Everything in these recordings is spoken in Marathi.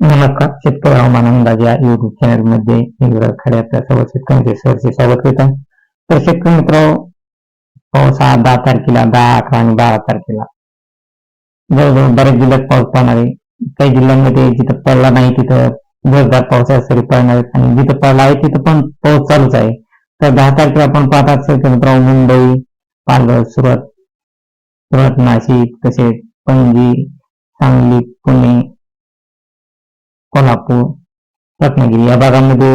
नमस्कार शेतकरी हवामान अंदाज या युट्यूब चॅनलमध्ये आपल्या सर्व शेतकऱ्यांचे सहर्ष स्वागत करीत. आहे तर शेतकरी मित्र पाऊस हा दहा तारखेला दहा अकरा आणि बारा तारखेला. जवळजवळ बऱ्याच जिल्ह्यात पाऊस पडणार. आहे काही जिल्ह्यांमध्ये जिथं पडला नाही तिथं जोरदार पाऊस सरी पडणार. आहेत आणि जिथं पडला आहे तिथं पण पाऊस चालूच आहे. तर दहा तारखेला आपण पाहतात शेतकरी मित्र मुंबई पालघर सुरत. सुरत नाशिक तसेच पणजी सांगली पुणे कोल्हापूर रत्नागिरी या भागामध्ये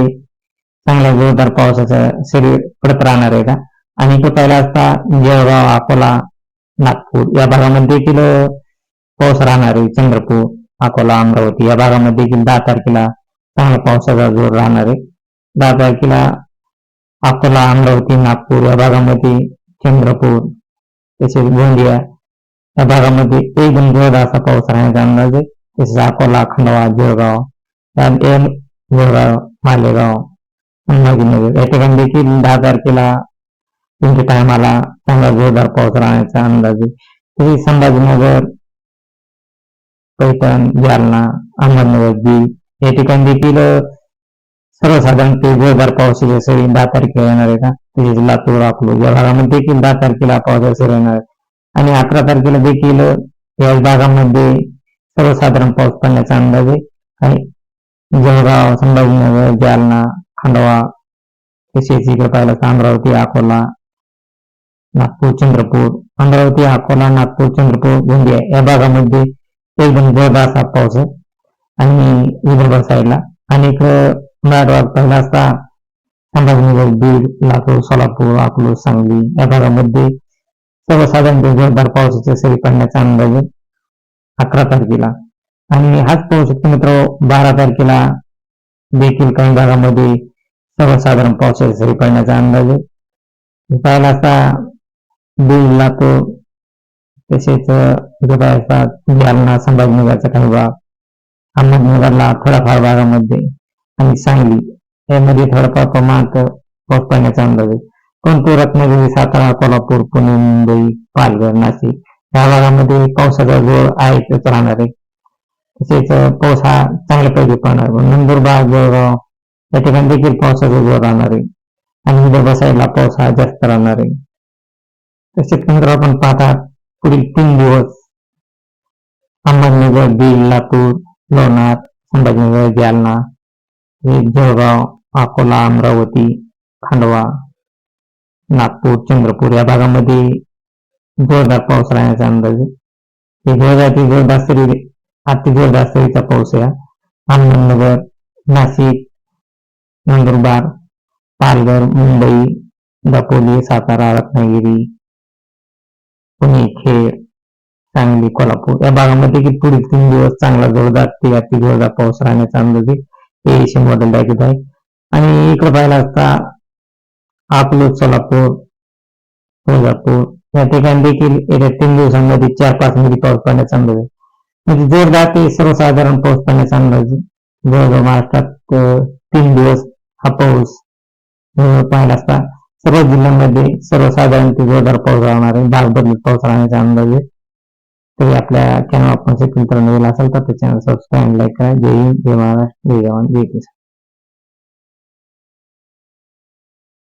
चांगला जोरदार पावसाचा सरी पडत राहणार आहे का? आणि तो पहिला असता जळगाव अकोला नागपूर या भागामध्ये देखील पाऊस राहणार आहे. चंद्रपूर अकोला अमरावती या भागामध्ये देखील दहा तारखेला चांगला पावसाचा जोर राहणार आहे. दहा तारखेला अकोला अमरावती नागपूर या भागामध्ये चंद्रपूर तसेच गोंदिया या भागामध्ये एकदम जोरदार असा पाऊस राहण्याचा अंदाज आहे. तसेच अकोला खंडवा जळगाव एम जळगाव मालेगाव संभाजीनगर या ठिकाणी देखील दहा तारखेला तुमच्या टायमाला चांगला जोरदार पाऊस राहण्याचा अंदाज आहे तसेच संभाजीनगर पैठण जालना अहमदनगर बीड या ठिकाणी देखील सर्वसाधारण ते जोरदार पावसाची सरी दहा तारखेला येणार आहे का तसेच लातूर अकलूज या भागामध्ये देखील दहा तारखेला पावसाची सरी येणार आहे आणि अकरा तारखेला देखील याच भागामध्ये सर्वसाधारण पाऊस पडण्याचा अंदाज आहे. आणि जळगाव संभाजीनगर जालना खंडवा तसेच इकडे पाहिलं तर अमरावती अकोला नागपूर चंद्रपूर अमरावती अकोला नागपूर चंद्रपूर गोंदिया या भागामध्ये एकदम जोरदार असा पाऊस आहे. आणि विदर्भ साईडला आणि इकडं मराठवाडा पहिला असता संभाजीनगर बीड लातूर सोलापूर अकलूर सांगली या भागामध्ये सर्वसाधारण जोरदार पावसाच्या सरी पडण्याचा अंदाज आहे. अकरा तारखेला. आणि हाच पाहू शकतो मित्र बारा तारखेला देखील काही भागामध्ये सर्वसाधारण पावसाच्या सरी पडण्याचा अंदाज आहे. पाहिला असता बीड लातूर तसेच इथे पाहिला असता जालना संभाजीनगरचा काही भाग अहमदनगरला थोड्याफार भागामध्ये. आणि सांगली यामध्ये थोडाफार प्रमाणात पाऊस पडण्याचा अंदाज आहे. परंतु रत्नागिरी सातारा कोल्हापूर पुणे मुंबई पालघर नाशिक या भागामध्ये पावसाचा जोर आहे तेच राहणार. आहे तसेच पाऊस हा चांगल्यापैकी पडणार. नंदुरबार जळगाव या ठिकाणी देखील पावसाचा जोर राहणार. आहे आणि विदर्भ साईडला पाऊस हा जास्त राहणार. आहे तसेच नंतर आपण पाहतात पुढील तीन दिवस अहमदनगर बीड लातूर लोणार संभाजीनगर जालना हे जळगाव अकोला अमरावती खांडवा नागपूर चंद्रपूर या भागामध्ये जोरदार पाऊस राहण्याचा अंदाज आहे. हे जोरदार सरी अति जोरदार सरीचा पाऊस या अहमदनगर नाशिक नंदुरबार पालघर मुंबई दापोली सातारा रत्नागिरी पुणे खेड सांगली कोल्हापूर. या भागामध्ये की पुढील तीन दिवस चांगला जोरदार ते अति जोरदार पाऊस राहण्याचा अंदाज आहे. हे दाखवत आहे. आणि इकडे पाहिला असता अकलूज सोलापूर तुळजापूर या ठिकाणी देखील येत्या तीन दिवसांमध्ये चार पाच मिली पाऊस पडण्याचा अंदाज आहे. म्हणजे जोरदार ते सर्वसाधारण पाऊस पडण्याचा अंदाज जवळजवळ महाराष्ट्रात तीन दिवस हा पाऊस पाहिला असता. सर्व जिल्ह्यांमध्ये सर्वसाधारण ते जोरदार पाऊस राहणार आहे. भाग बदलत पाऊस राहण्याचा अंदाज आहे. तरी आपल्या चॅनल आपण शेतकरी मित्रांनो असेल तर ते चॅनल सबस्क्राईब लाईक करा. जय हिंद जय महाराष्ट्र जय जवान जय किसान.